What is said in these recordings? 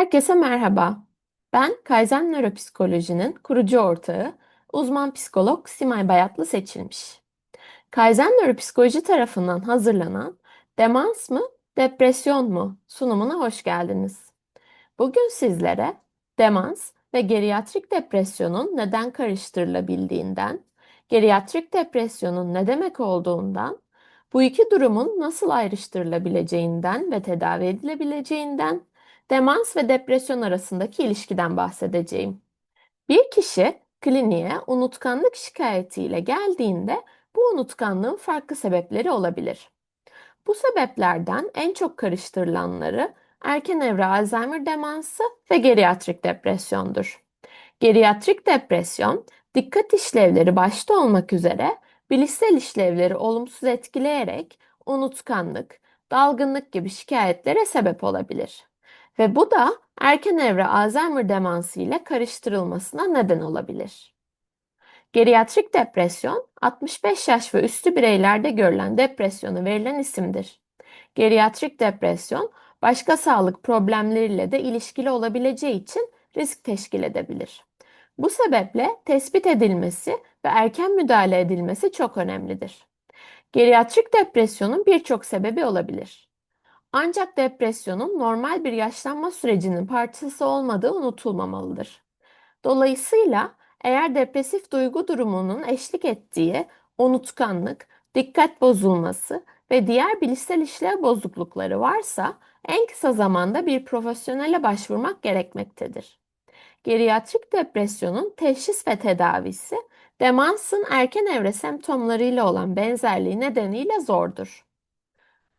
Herkese merhaba. Ben Kaizen Nöropsikoloji'nin kurucu ortağı, uzman psikolog Simay Bayatlı seçilmiş. Kaizen Nöropsikoloji tarafından hazırlanan Demans mı, Depresyon mu sunumuna hoş geldiniz. Bugün sizlere demans ve geriatrik depresyonun neden karıştırılabildiğinden, geriatrik depresyonun ne demek olduğundan, bu iki durumun nasıl ayrıştırılabileceğinden ve tedavi edilebileceğinden demans ve depresyon arasındaki ilişkiden bahsedeceğim. Bir kişi kliniğe unutkanlık şikayetiyle geldiğinde bu unutkanlığın farklı sebepleri olabilir. Bu sebeplerden en çok karıştırılanları erken evre Alzheimer demansı ve geriatrik depresyondur. Geriatrik depresyon, dikkat işlevleri başta olmak üzere bilişsel işlevleri olumsuz etkileyerek unutkanlık, dalgınlık gibi şikayetlere sebep olabilir. Ve bu da erken evre Alzheimer demansı ile karıştırılmasına neden olabilir. Geriatrik depresyon, 65 yaş ve üstü bireylerde görülen depresyonu verilen isimdir. Geriatrik depresyon, başka sağlık problemleriyle de ilişkili olabileceği için risk teşkil edebilir. Bu sebeple tespit edilmesi ve erken müdahale edilmesi çok önemlidir. Geriatrik depresyonun birçok sebebi olabilir. Ancak depresyonun normal bir yaşlanma sürecinin parçası olmadığı unutulmamalıdır. Dolayısıyla eğer depresif duygu durumunun eşlik ettiği unutkanlık, dikkat bozulması ve diğer bilişsel işlev bozuklukları varsa en kısa zamanda bir profesyonele başvurmak gerekmektedir. Geriatrik depresyonun teşhis ve tedavisi demansın erken evre semptomlarıyla olan benzerliği nedeniyle zordur.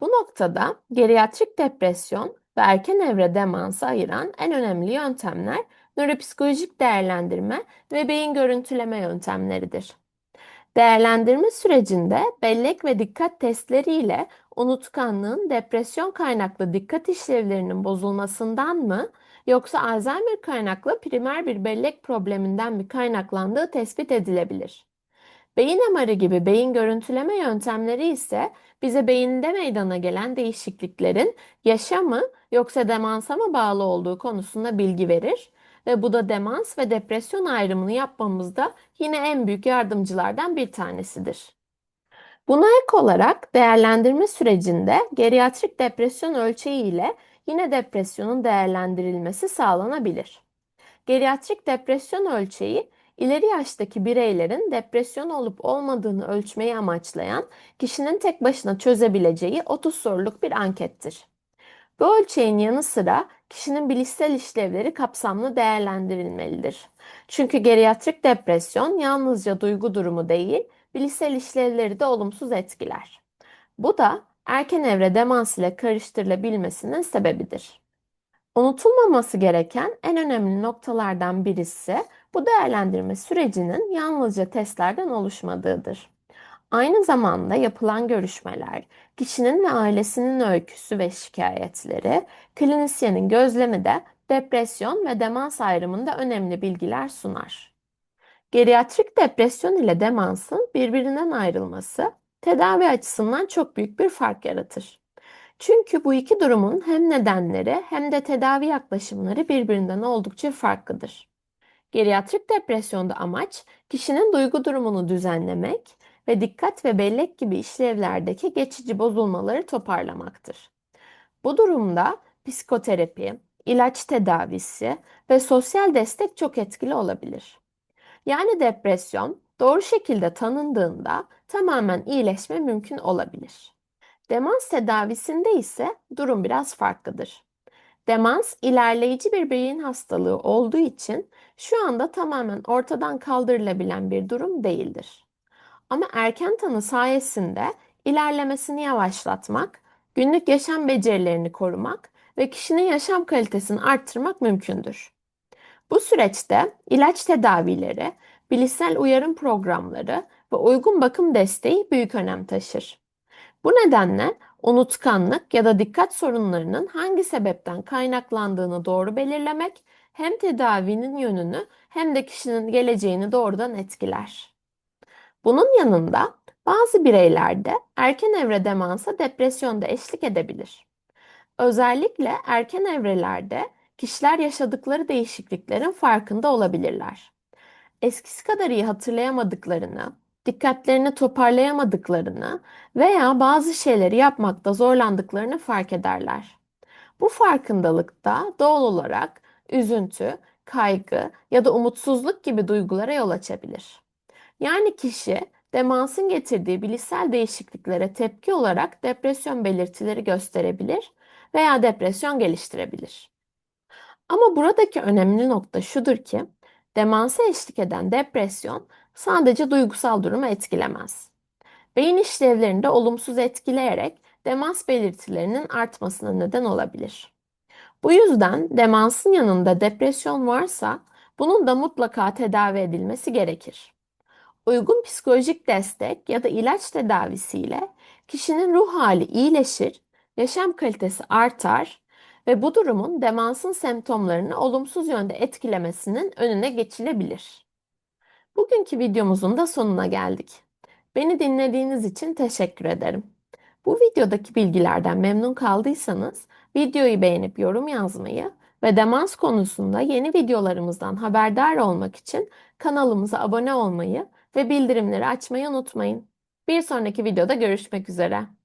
Bu noktada geriatrik depresyon ve erken evre demansı ayıran en önemli yöntemler nöropsikolojik değerlendirme ve beyin görüntüleme yöntemleridir. Değerlendirme sürecinde bellek ve dikkat testleri ile unutkanlığın depresyon kaynaklı dikkat işlevlerinin bozulmasından mı yoksa Alzheimer kaynaklı primer bir bellek probleminden mi kaynaklandığı tespit edilebilir. Beyin MR'ı gibi beyin görüntüleme yöntemleri ise bize beyinde meydana gelen değişikliklerin yaşa mı yoksa demansa mı bağlı olduğu konusunda bilgi verir ve bu da demans ve depresyon ayrımını yapmamızda yine en büyük yardımcılardan bir tanesidir. Buna ek olarak değerlendirme sürecinde geriatrik depresyon ölçeği ile yine depresyonun değerlendirilmesi sağlanabilir. Geriatrik depresyon ölçeği ileri yaştaki bireylerin depresyon olup olmadığını ölçmeyi amaçlayan kişinin tek başına çözebileceği 30 soruluk bir ankettir. Bu ölçeğin yanı sıra kişinin bilişsel işlevleri kapsamlı değerlendirilmelidir. Çünkü geriatrik depresyon yalnızca duygu durumu değil, bilişsel işlevleri de olumsuz etkiler. Bu da erken evre demans ile karıştırılabilmesinin sebebidir. Unutulmaması gereken en önemli noktalardan birisi bu değerlendirme sürecinin yalnızca testlerden oluşmadığıdır. Aynı zamanda yapılan görüşmeler, kişinin ve ailesinin öyküsü ve şikayetleri, klinisyenin gözlemi de depresyon ve demans ayrımında önemli bilgiler sunar. Geriatrik depresyon ile demansın birbirinden ayrılması tedavi açısından çok büyük bir fark yaratır. Çünkü bu iki durumun hem nedenleri hem de tedavi yaklaşımları birbirinden oldukça farklıdır. Geriatrik depresyonda amaç kişinin duygu durumunu düzenlemek ve dikkat ve bellek gibi işlevlerdeki geçici bozulmaları toparlamaktır. Bu durumda psikoterapi, ilaç tedavisi ve sosyal destek çok etkili olabilir. Yani depresyon doğru şekilde tanındığında tamamen iyileşme mümkün olabilir. Demans tedavisinde ise durum biraz farklıdır. Demans ilerleyici bir beyin hastalığı olduğu için şu anda tamamen ortadan kaldırılabilen bir durum değildir. Ama erken tanı sayesinde ilerlemesini yavaşlatmak, günlük yaşam becerilerini korumak ve kişinin yaşam kalitesini arttırmak mümkündür. Bu süreçte ilaç tedavileri, bilişsel uyarım programları ve uygun bakım desteği büyük önem taşır. Bu nedenle unutkanlık ya da dikkat sorunlarının hangi sebepten kaynaklandığını doğru belirlemek hem tedavinin yönünü hem de kişinin geleceğini doğrudan etkiler. Bunun yanında bazı bireylerde erken evre demansa depresyon da eşlik edebilir. Özellikle erken evrelerde kişiler yaşadıkları değişikliklerin farkında olabilirler. Eskisi kadar iyi hatırlayamadıklarını, dikkatlerini toparlayamadıklarını veya bazı şeyleri yapmakta zorlandıklarını fark ederler. Bu farkındalık da doğal olarak üzüntü, kaygı ya da umutsuzluk gibi duygulara yol açabilir. Yani kişi demansın getirdiği bilişsel değişikliklere tepki olarak depresyon belirtileri gösterebilir veya depresyon geliştirebilir. Ama buradaki önemli nokta şudur ki, demansa eşlik eden depresyon sadece duygusal durumu etkilemez. Beyin işlevlerini de olumsuz etkileyerek demans belirtilerinin artmasına neden olabilir. Bu yüzden demansın yanında depresyon varsa bunun da mutlaka tedavi edilmesi gerekir. Uygun psikolojik destek ya da ilaç tedavisiyle kişinin ruh hali iyileşir, yaşam kalitesi artar ve bu durumun demansın semptomlarını olumsuz yönde etkilemesinin önüne geçilebilir. Bugünkü videomuzun da sonuna geldik. Beni dinlediğiniz için teşekkür ederim. Bu videodaki bilgilerden memnun kaldıysanız videoyu beğenip yorum yazmayı ve demans konusunda yeni videolarımızdan haberdar olmak için kanalımıza abone olmayı ve bildirimleri açmayı unutmayın. Bir sonraki videoda görüşmek üzere.